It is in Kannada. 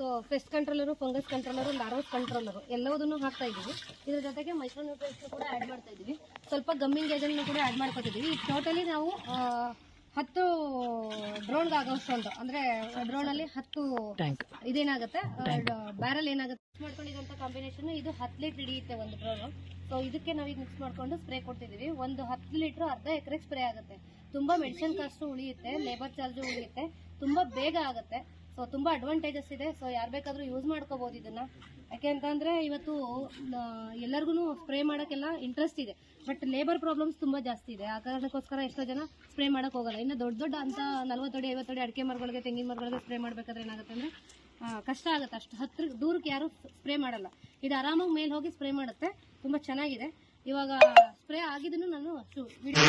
So pest controller fungus controller ಲಾರೋಸ್ controller ಎಲ್ಲವುದನ್ನು ಹಾಕ್ತಾ ಇದ್ದೀವಿ. ಇದ್ರ ಜೊತೆಗೆ ಮೈಕ್ರೋ ನ್ಯೂಟ್ರೇಷನ್ ಕೂಡ ಆ್ಯಡ್ ಮಾಡ್ತಾ ಇದ್ದೀವಿ. ಸ್ವಲ್ಪ ಗಮ್ಮಿಂಗ್ ಏಜನ್ನು ಕೂಡ ಆ್ಯಡ್ ಮಾಡ್ಕೊತಿದ್ದೀವಿ. ಈಗ ಟೋಟಲಿ ನಾವು ಹತ್ತು ಡ್ರೋನ್ಗೆ ಆಗೋಷ್ಟು ಒಂದು. ಅಂದರೆ ಡ್ರೋನಲ್ಲಿ ಹತ್ತು ಟ್ಯಾಂಕ್ ಇದೇನಾಗುತ್ತೆ? ಬ್ಯಾರಲ್ ಏನಾಗುತ್ತೆ? ಮಿಕ್ಸ್ ಮಾಡ್ಕೊಂಡಿದ್ದಂಥ ಕಾಂಬಿನೇಷನ್ ಇದು ಹತ್ತು ಲೀಟರ್ ಹಿಡಿಯುತ್ತೆ ಒಂದು ಡ್ರೋನು ಸೊ ಇದಕ್ಕೆ ನಾವೀಗ ಮಿಕ್ಸ್ ಮಾಡ್ಕೊಂಡು ಸ್ಪ್ರೇ ಕೊಡ್ತಿದ್ದೀವಿ. ಒಂದು ಹತ್ತು ಲೀಟ್ರ್ ಅರ್ಧ ಎಕರೆಗೆ ಸ್ಪ್ರೇ ಆಗುತ್ತೆ. ತುಂಬಾ ಮೆಡಿಸಿನ್ ಕಾಸ್ಟು ಉಳಿಯುತ್ತೆ. ಲೇಬರ್ ಚಾರ್ಜು ಉಳಿಯುತ್ತೆ. ತುಂಬಾ ಬೇಗ ಆಗುತ್ತೆ. ಸೊ ತುಂಬಾ ಅಡ್ವಾಂಟೇಜಸ್ ಇದೆ. ಸೊ ಯಾರು ಬೇಕಾದರೂ ಯೂಸ್ ಮಾಡ್ಕೋಬೋದು ಇದನ್ನ. ಯಾಕೆ ಅಂತಂದರೆ ಇವತ್ತು ಎಲ್ಲರಿಗೂ ಸ್ಪ್ರೇ ಮಾಡೋಕ್ಕೆಲ್ಲ ಇಂಟ್ರೆಸ್ಟ್ ಇದೆ. ಬಟ್ ಲೇಬರ್ ಪ್ರಾಬ್ಲಮ್ಸ್ ತುಂಬಾ ಜಾಸ್ತಿ ಇದೆ. ಆ ಕಾರಣಕ್ಕೋಸ್ಕರ ಎಷ್ಟೋ ಜನ ಸ್ಪ್ರೇ ಮಾಡಕ್ ಹೋಗಲ್ಲ. ಇನ್ನು ದೊಡ್ಡ ದೊಡ್ಡ ಅಂತ ನಲ್ವತ್ತಡಿ ಅಡಿ ಅಡಿಕೆ ಮರಗಳಿಗೆ, ತೆಂಗಿನ ಮರಗಳಿಗೆ ಸ್ಪ್ರೇ ಮಾಡಬೇಕಾದ್ರೆ ಏನಾಗುತ್ತೆ ಅಂದ್ರೆ ಕಷ್ಟ ಆಗುತ್ತೆ ಅಷ್ಟು. ಹತ್ರ, ದೂರಕ್ಕೆ ಯಾರು ಸ್ಪ್ರೇ ಮಾಡಲ್ಲ. ಇದು ಆರಾಮಾಗಿ ಮೇಲೆ ಹೋಗಿ ಸ್ಪ್ರೇ ಮಾಡುತ್ತೆ. ತುಂಬಾ ಚೆನ್ನಾಗಿದೆ. ಇವಾಗ ಸ್ಪ್ರೇ ಆಗಿದ್ದನ್ನು ನಾನು ವಿಡಿಯೋ